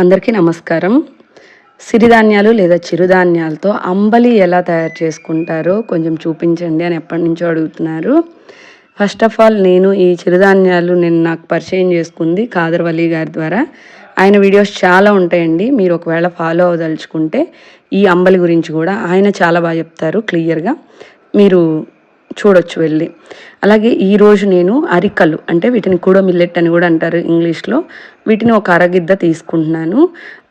అందరికీ నమస్కారం. సిరిధాన్యాలు లేదా చిరుధాన్యాలతో అంబలి ఎలా తయారు చేసుకుంటారో కొంచెం చూపించండి అని ఎప్పటి నుంచో అడుగుతున్నారు. ఫస్ట్ ఆఫ్ ఆల్ నేను ఈ చిరుధాన్యాలు నేను నాకు పరిచయం చేసుకుంది కాదర్వల్లి గారి ద్వారా. ఆయన వీడియోస్ చాలా ఉంటాయండి. మీరు ఒకవేళ ఫాలో అవ్వదలుచుకుంటే ఈ అంబలి గురించి కూడా ఆయన చాలా బాగా చెప్తారు క్లియర్గా మీరు చూడొచ్చు వెళ్ళి. అలాగే ఈరోజు నేను అరికలు అంటే వీటిని కూడా మిల్లెట్ అని కూడా అంటారు ఇంగ్లీష్లో. వీటిని ఒక అరగిద్ద తీసుకుంటున్నాను.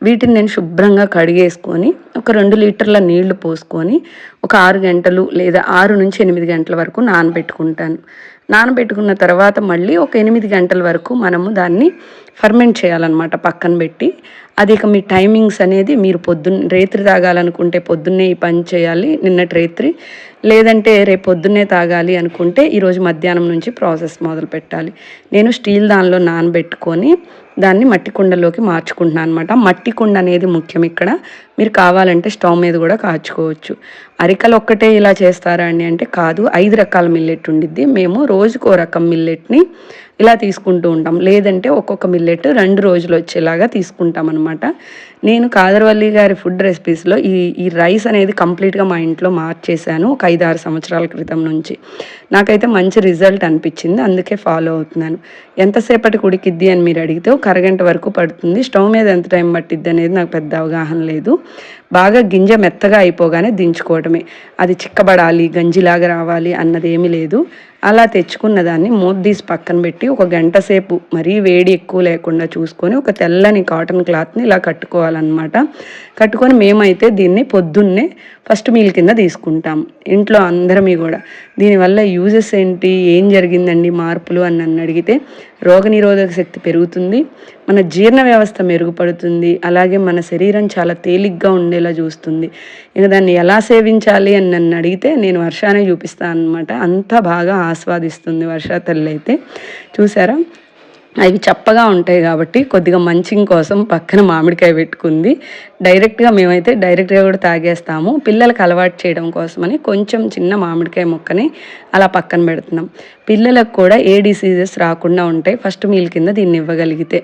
వీటిని నేను శుభ్రంగా కడిగేసుకొని ఒక రెండు లీటర్ల నీళ్ళు పోసుకొని ఒక ఆరు గంటలు లేదా ఆరు నుంచి ఎనిమిది గంటల వరకు నానబెట్టుకుంటాను. నానబెట్టుకున్న తర్వాత మళ్ళీ ఒక ఎనిమిది గంటల వరకు మనము దాన్ని ఫర్మెంట్ చేయాలన్నమాట పక్కన పెట్టి. అది ఇక మీ టైమింగ్స్ అనేది మీరు పొద్దున్న రేత్రి తాగాలనుకుంటే పొద్దున్నే ఈ పని చేయాలి నిన్నటి రేత్రి. లేదంటే రేపు పొద్దున్నే తాగాలి అనుకుంటే ఈరోజు మధ్యాహ్నం నుంచి ప్రాసెస్ మొదలు పెట్టాలి నేను స్టీల్ దానిలో నానబెట్టుకొని దాన్ని మట్టి కుండలోకి మార్చుకుంటున్నాను అనమాట మట్టి కుండ అనేది ముఖ్యం ఇక్కడ. మీరు కావాలంటే స్టవ్ మీద కూడా కాచుకోవచ్చు. అరికలు ఒక్కటే ఇలా చేస్తారా అండి అంటే కాదు ఐదు రకాల మిల్లెట్ ఉండిద్ది. మేము రోజుకో రకం మిల్లెట్ని ఇలా తీసుకుంటూ ఉంటాం. లేదంటే ఒక్కొక్క మిల్లెట్ రెండు రోజులు వచ్చేలాగా తీసుకుంటాం అనమాట నేను కాదర్వల్లి గారి ఫుడ్ రెసిపీస్లో ఈ ఈ రైస్ అనేది కంప్లీట్గా మా ఇంట్లో మార్చేశాను ఒక ఐదు ఆరు సంవత్సరాల క్రితం నుంచి. నాకైతే మంచి రిజల్ట్ అనిపించింది అందుకే ఫాలో అవుతున్నాను. ఎంతసేపటి ఉడికిద్ది అని మీరు అడిగితే ఒక అరగంట వరకు పడుతుంది. స్టవ్ మీద ఎంత టైం పట్టిద్ది అనేది నాకు పెద్ద అవగాహన లేదు. బాగా గింజ మెత్తగా అయిపోగానే దించుకోవటమే. అది చిక్కబడాలి గంజిలాగా రావాలి అన్నది ఏమీ లేదు. అలా తెచ్చుకున్న దాన్ని మూత తీసి పక్కన పెట్టి ఒక గంట సేపు మరీ వేడి ఎక్కువ లేకుండా చూసుకొని ఒక తెల్లని కాటన్ క్లాత్ని ఇలా కట్టుకోవాలన్నమాట. కట్టుకొని మేమైతే దీన్ని పొద్దున్నే ఫస్ట్ మీల్ కింద తీసుకుంటాం. ఇంట్లో అందరమీ కూడా. దీనివల్ల యూజెస్ ఏంటి? ఏం జరిగిందండి మార్పులు అని నన్ను అడిగితే రోగనిరోధక శక్తి పెరుగుతుంది మన జీర్ణ వ్యవస్థ మెరుగుపడుతుంది అలాగే మన శరీరం చాలా తేలిగ్గా ఉండేలా చూస్తుంది. ఇక దాన్ని ఎలా సేవించాలి అని నన్ను అడిగితే నేను వర్షాన్ని చూపిస్తాను అనమాట అంత బాగా ఆస్వాదిస్తుంది వర్షా తల్లి అయితే. చూసారా? అవి చప్పగా ఉంటాయి కాబట్టి కొద్దిగా మంచింగ్ కోసం పక్కన మామిడికాయ పెట్టుకుంది. డైరెక్ట్గా మేమైతే డైరెక్ట్గా కూడా తాగేస్తాము. పిల్లలకు అలవాటు చేయడం కోసమని కొంచెం చిన్న మామిడికాయ ముక్కని అలా పక్కన పెడుతున్నాం. పిల్లలకు కూడా ఏ డిసీజెస్ రాకుండా ఉంటాయి. ఫస్ట్ మీల్ కింద దీన్ని ఇవ్వగలిగితే.